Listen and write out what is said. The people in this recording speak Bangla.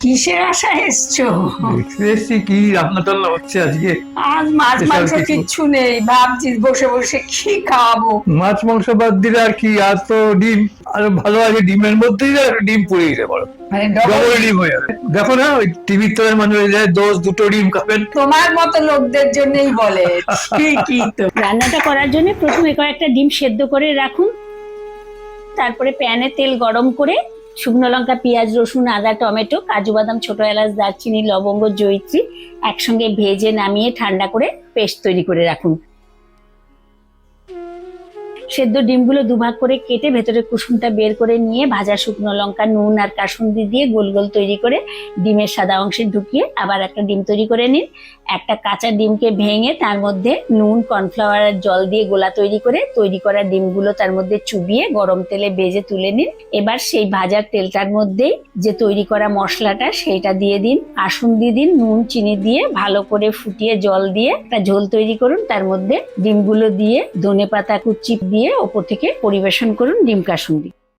কিসের আশায় এসছো? এক্সপ্রেসি কি রান্না টান্না হচ্ছে আজকে? আজ মাছ মাংস কিচ্ছু নেই ভাবছি বসে বসে কি খাওয়াবো মাছ মাংস বাদ দিলে আর কি আজ তো ডিম। আর ভালো আছে ডিমের মধ্যেই ডিম পুড়ে দিতে পারো ডবল ডিম হয়ে যাবে। দেখো না ওই টিভির তলায় মানুষ হয়ে যায় দোষ দুটো ডিম খাবেন। তোমার মতো লোকদের জন্যই বলে ঠিকই তো। রান্নাটা করার জন্য প্রথমে কয়েকটা ডিম সেদ্ধ করে রাখুন। তারপরে প্যানে তেল গরম করে শুকনো লঙ্কা, পেঁয়াজ, রসুন, আদা, টমেটো, কাজু বাদাম, ছোট এলাচ, দারচিনি, লবঙ্গ, জয়িত্রী একসঙ্গে ভেজে নামিয়ে ঠান্ডা করে পেস্ট তৈরি করে রাখুন। সেদ্ধ ডিমগুলো দুভাগ করে কেটে ভেতরে কুসুমটা বের করে নিয়ে ভাজা শুকনো লঙ্কা, নুন আর কাসুন্দি দিয়ে গোল গোল তৈরি করে ডিমের সাদা অংশে ঢুকিয়ে আবার একটা ডিম তৈরি করে নিন। একটা কাঁচা ডিমকে ভেঙে তার মধ্যে নুন, কর্নফ্লাওয়ার জল দিয়ে গোলা তৈরি করে তৈরি করা ডিমগুলো তার মধ্যে চুবিয়ে গরম তেলে ভেজে তুলে নিন। এবার সেই ভাজার তেলটার মধ্যেই যে তৈরি করা মশলাটা সেইটা দিয়ে দিন। আসুন দিয়ে দিন, নুন, চিনি দিয়ে ভালো করে ফুটিয়ে জল দিয়ে একটা ঝোল তৈরি করুন। তার মধ্যে ডিমগুলো দিয়ে ধনে পাতা কুচি দিয়ে ওপর থেকে পরিবেশন করুন ডিম কাসুন্দি।